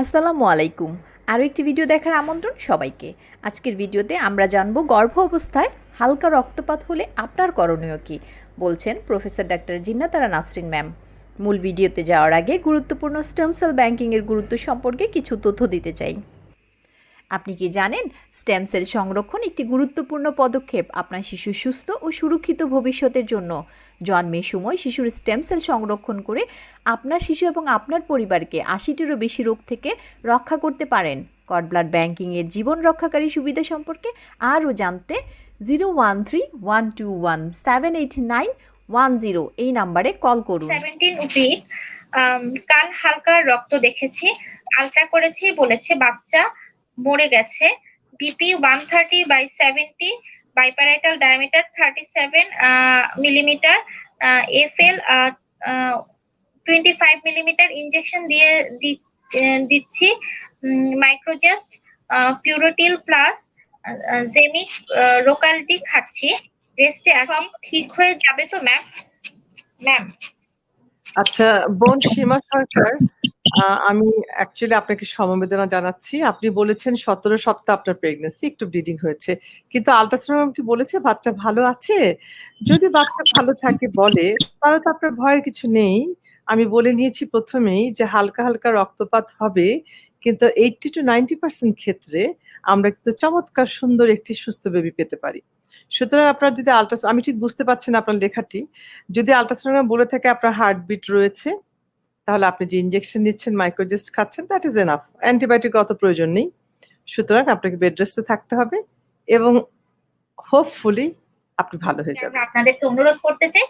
আসসালামু আলাইকুম। আরও একটি ভিডিও দেখার আমন্ত্রণ সবাইকে। আজকের ভিডিওতে আমরা জানব গর্ভ অবস্থায় হালকা রক্তপাত হলে আপনার করণীয় কী, বলছেন professor doctor Jinnatara Nasrin ma'am. মূল ভিডিওতে যাওয়ার আগে গুরুত্বপূর্ণ স্টেম সেল ব্যাংকিংয়ের গুরুত্ব সম্পর্কে কিছু তথ্য দিতে চাই। আপনি কি জানেন, স্টেম সেল সংরক্ষণ একটি গুরুত্বপূর্ণ পদক্ষেপ আপনার শিশু সুস্থ ও সুরক্ষিত ভবিষ্যতের জন্য। জন্মের সময় শিশুর স্টেম সেল সংরক্ষণ করে আপনার শিশু এবং আপনার পরিবারকে আশিটিরও বেশি রোগ থেকে রক্ষা করতে পারেন। কড ব্লাড ব্যাংকিংয়ের জীবন রক্ষাকারী সুবিধা সম্পর্কে আরও জানতে zero one three, one two one, seven eight nine, one zero এই নাম্বারে কল করুন। কাল হালকা রক্ত দেখেছি, আলট্রা করেছি, বলেছে বাচ্চা মরে গেছে। BP one thirty by seventy biparietal diameter thirty seven millimetre FL twenty five millimetre injection দিয়ে দিচ্ছি মাইক্রোজাস্ট পিউরোটিল প্লাস জেমিক লোকালিটি খাচ্ছি। রেস্টে আছি। ঠিক হয়ে যাবে তো ম্যাম ম্যাম আচ্ছা বোন সীমা সরকার আমি অ্যাকচুয়ালি আপনাকে সমবেদনা জানাচ্ছি। আপনি বলেছেন সতেরো সপ্তাহ আপনার প্রেগনেন্সি একটু ব্লিডিং হয়েছে। কিন্তু আলট্রাসাউন্ড কি বলেছে? বাচ্চা ভালো আছে? যদি বাচ্চা ভালো থাকে বলে, তাহলে তো আপনার ভয়ের কিছু নেই। আমি বলে নিয়েছি প্রথমেই যে হালকা হালকা রক্তপাত হবে, কিন্তু এইটটি টু নাইনটি পার্সেন্ট ক্ষেত্রে আমরা কিন্তু চমৎকার সুন্দর একটি সুস্থ বেবি পেতে পারি। সুতরাং আপনার যদি আলট্রাস আমি ঠিক বুঝতে পারছি না আপনার লেখাটি। যদি আলট্রাসাউন্ড বলে থাকে আপনার হার্টবিট রয়েছে তাহলে আপনি যে ইনজেকশন নিচ্ছেন মাইক্রোজেস্ট খাচ্ছেন দ্যাট ইজ এনাফ অ্যান্টিবায়োটিক অত প্রয়োজন নেই। সুতরাং আপনাকে বেড রেস্টে থাকতে হবে এবং হোপফুলি আপনি ভালো হয়ে যাবেন। আপনাদেরকে অনুরোধ করতে চাই,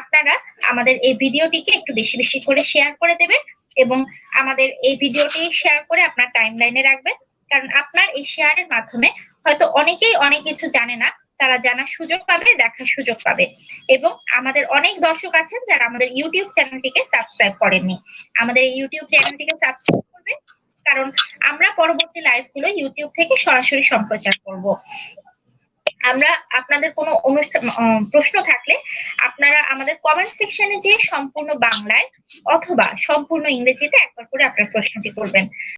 আপনারা আমাদের এই ভিডিওটিকে একটু বেশি বেশি করে শেয়ার করে দেবেন এবং আমাদের এই ভিডিওটি শেয়ার করে আপনার টাইম লাইনে রাখবেন। কারণ আপনার এই শেয়ারের মাধ্যমে হয়তো অনেকেই অনেক কিছু জানে না তারা জানার সুযোগ পাবে, দেখার সুযোগ পাবে। এবং আমাদের অনেক দর্শক আছেন যারা আমাদের ইউটিউব চ্যানেলটিকে সাবস্ক্রাইব করেননি। আমাদের ইউটিউব চ্যানেলটিকে সাবস্ক্রাইব করবেন কারণ আমরা পরবর্তী লাইভগুলো ইউটিউব থেকে সরাসরি সম্প্রচার করব। আমরা আপনাদের কোনো অনুষ্ঠান প্রশ্ন থাকলে আপনারা আমাদের কমেন্ট সেকশনে যেয়ে সম্পূর্ণ বাংলায় অথবা সম্পূর্ণ ইংরেজিতে একবার করে আপনার প্রশ্নটি করবেন।